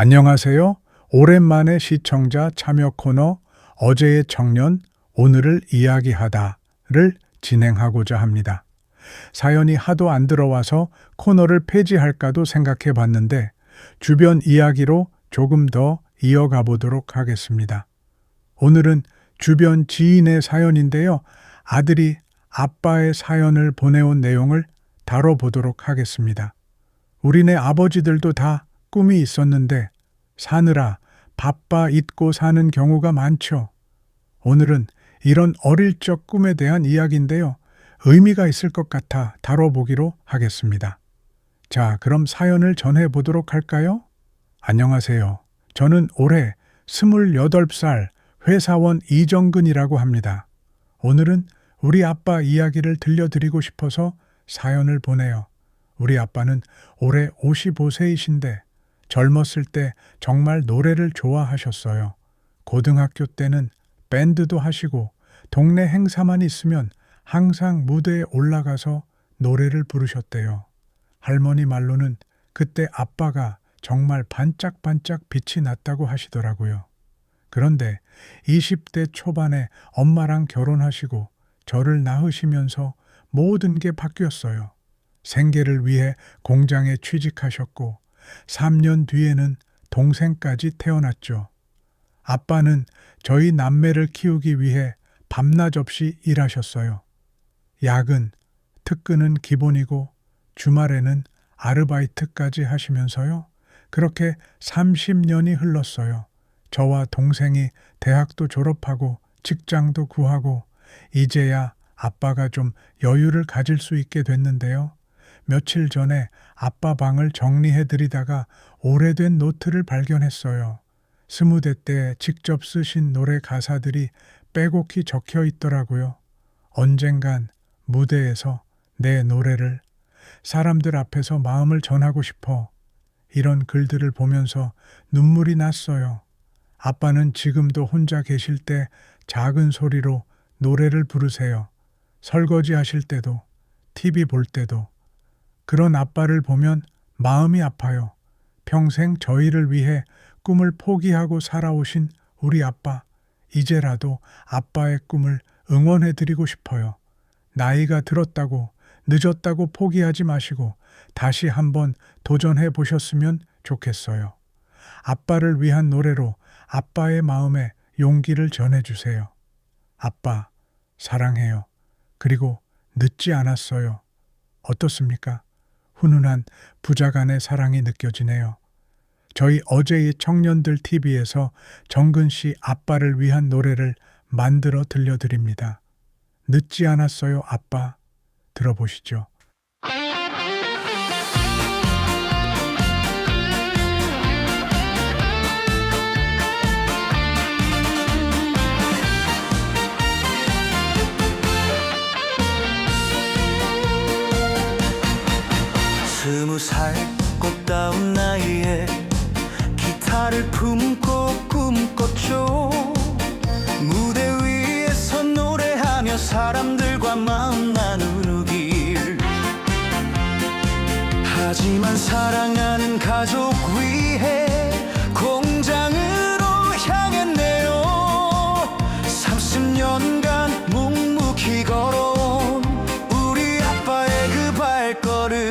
안녕하세요. 오랜만에 시청자 참여 코너 어제의 청년 오늘을 이야기하다를 진행하고자 합니다. 사연이 하도 안 들어와서 코너를 폐지할까도 생각해 봤는데 주변 이야기로 조금 더 이어가 보도록 하겠습니다. 오늘은 주변 지인의 사연인데요. 아들이 아빠의 사연을 보내온 내용을 다뤄보도록 하겠습니다. 우리네 아버지들도 다 꿈이 있었는데 사느라 바빠 잊고 사는 경우가 많죠. 오늘은 이런 어릴 적 꿈에 대한 이야기인데요. 의미가 있을 것 같아 다뤄보기로 하겠습니다. 자, 그럼 사연을 전해 보도록 할까요? 안녕하세요. 저는 올해 28살 회사원 이정근이라고 합니다. 오늘은 우리 아빠 이야기를 들려드리고 싶어서 사연을 보내요. 우리 아빠는 올해 55세이신데 젊었을 때 정말 노래를 좋아하셨어요. 고등학교 때는 밴드도 하시고 동네 행사만 있으면 항상 무대에 올라가서 노래를 부르셨대요. 할머니 말로는 그때 아빠가 정말 반짝반짝 빛이 났다고 하시더라고요. 그런데 20대 초반에 엄마랑 결혼하시고 저를 낳으시면서 모든 게 바뀌었어요. 생계를 위해 공장에 취직하셨고 3년 뒤에는 동생까지 태어났죠. 아빠는 저희 남매를 키우기 위해 밤낮 없이 일하셨어요. 야근, 특근은 기본이고 주말에는 아르바이트까지 하시면서요. 그렇게 30년이 흘렀어요. 저와 동생이 대학도 졸업하고 직장도 구하고 이제야 아빠가 좀 여유를 가질 수 있게 됐는데요. 며칠 전에 아빠 방을 정리해 드리다가 오래된 노트를 발견했어요. 스무 대 때 직접 쓰신 노래 가사들이 빼곡히 적혀 있더라고요. 언젠간 무대에서 내 노래를 사람들 앞에서 마음을 전하고 싶어 이런 글들을 보면서 눈물이 났어요. 아빠는 지금도 혼자 계실 때 작은 소리로 노래를 부르세요. 설거지 하실 때도, TV 볼 때도. 그런 아빠를 보면 마음이 아파요. 평생 저희를 위해 꿈을 포기하고 살아오신 우리 아빠. 이제라도 아빠의 꿈을 응원해 드리고 싶어요. 나이가 들었다고 늦었다고 포기하지 마시고 다시 한번 도전해 보셨으면 좋겠어요. 아빠를 위한 노래로 아빠의 마음에 용기를 전해주세요. 아빠, 사랑해요. 그리고 늦지 않았어요. 어떻습니까? 훈훈한 부자 간의 사랑이 느껴지네요. 저희 어제의 청년들 TV에서 정근 씨 아빠를 위한 노래를 만들어 들려드립니다. 늦지 않았어요, 아빠. 들어보시죠. 기타를 품고 꿈꿨죠 무대 위에서 노래하며 사람들과 마음 나누길. 하지만 사랑하는 가족 위해 공장으로 향했네요. 30년간 묵묵히 걸어온 우리 아빠의 그 발걸음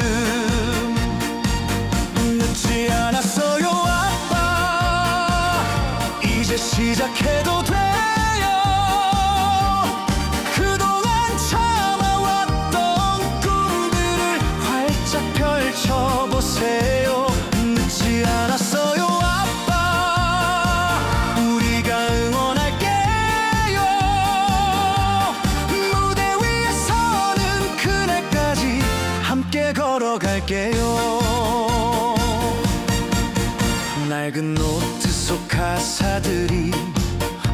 낡은 노트 속 가사들이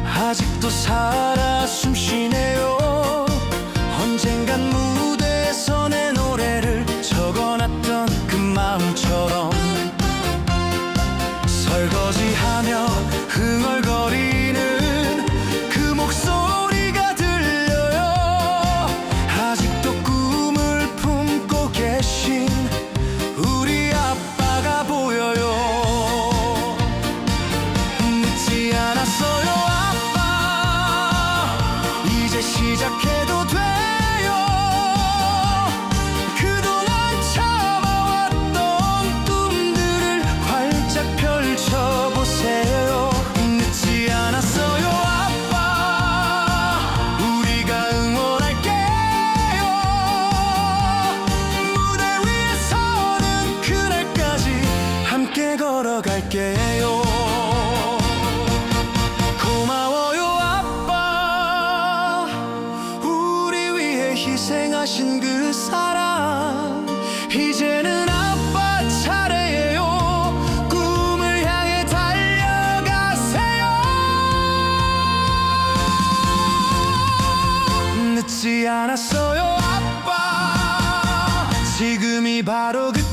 아직도 살아 숨쉬네요. 언젠간 무대에서 내 노래를 적어놨던 그 마음처럼 설거지하며 흥얼거리 희생하신 그 사랑. 이제는 아빠 차례예요. 꿈을 향해 달려가세요. 늦지 않았어요 아빠. 지금이 바로 그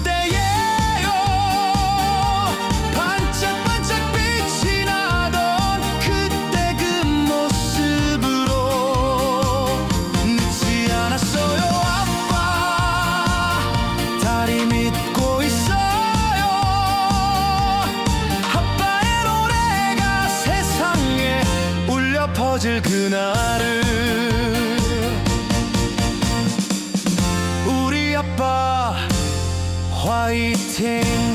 퍼질 그날을 우리 아빠 화이팅